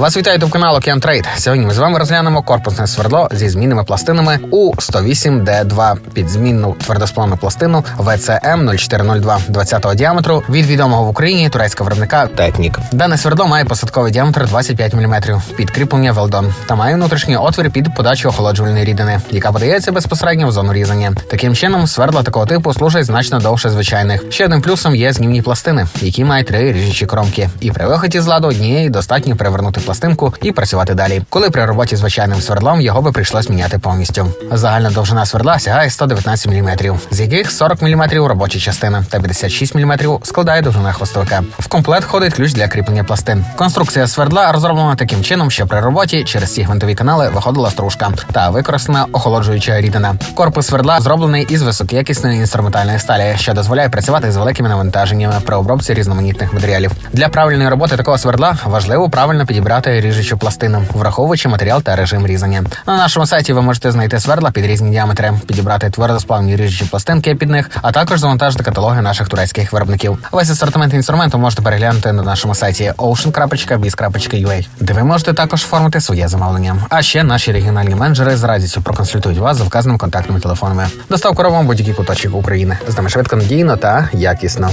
Вас вітаю до каналу Океан. Сьогодні ми з вами розглянемо корпусне свердло зі змінними пластинами у 108D2 під змінну твердосплавну пластину VCM 0402 20 діаметру від відомого в Україні турецького виробника Технік. Дане свердло має посадковий діаметр 25 мм, підкріплення велдон та має внутрішній отвір під подачу охолоджувальної рідини, яка подається безпосередньо в зону різання. Таким чином, свердла такого типу служать значно довше звичайних. Ще одним плюсом є знімні пластини, які мають три ріжучі кромки. І при виході з ладу однієї достатньо перевернути пластинку і працювати далі. Коли при роботі звичайним свердлом його би прийшлось міняти повністю. Загальна довжина свердла сягає 119 мм, з яких 40 мм робоча частина та 56 мм складає довжина хвостовика. В комплект входить ключ для кріплення пластин. Конструкція свердла розроблена таким чином, що при роботі через ці гвинтові канали виходила стружка та використана охолоджуюча рідина. Корпус свердла зроблений із високоякісної інструментальної сталі, що дозволяє працювати з великими навантаженнями при обробці різноманітних матеріалів. Для правильної роботи такого свердла важливо правильно підібрати ріжучу пластину, враховуючи матеріал та режим різання. На нашому сайті ви можете знайти свердла під різні діаметри, підібрати твердосплавні ріжучі пластинки під них, а також завантажити каталоги наших турецьких виробників. Весь асортимент інструменту можете переглянути на нашому сайті ocean.biz.ua, де ви можете також оформити своє замовлення. А ще наші регіональні менеджери з радістю проконсультують вас за вказаними контактними телефонами. Доставку робимо будь-який куточок України. З нами швидко, надійно та якісно.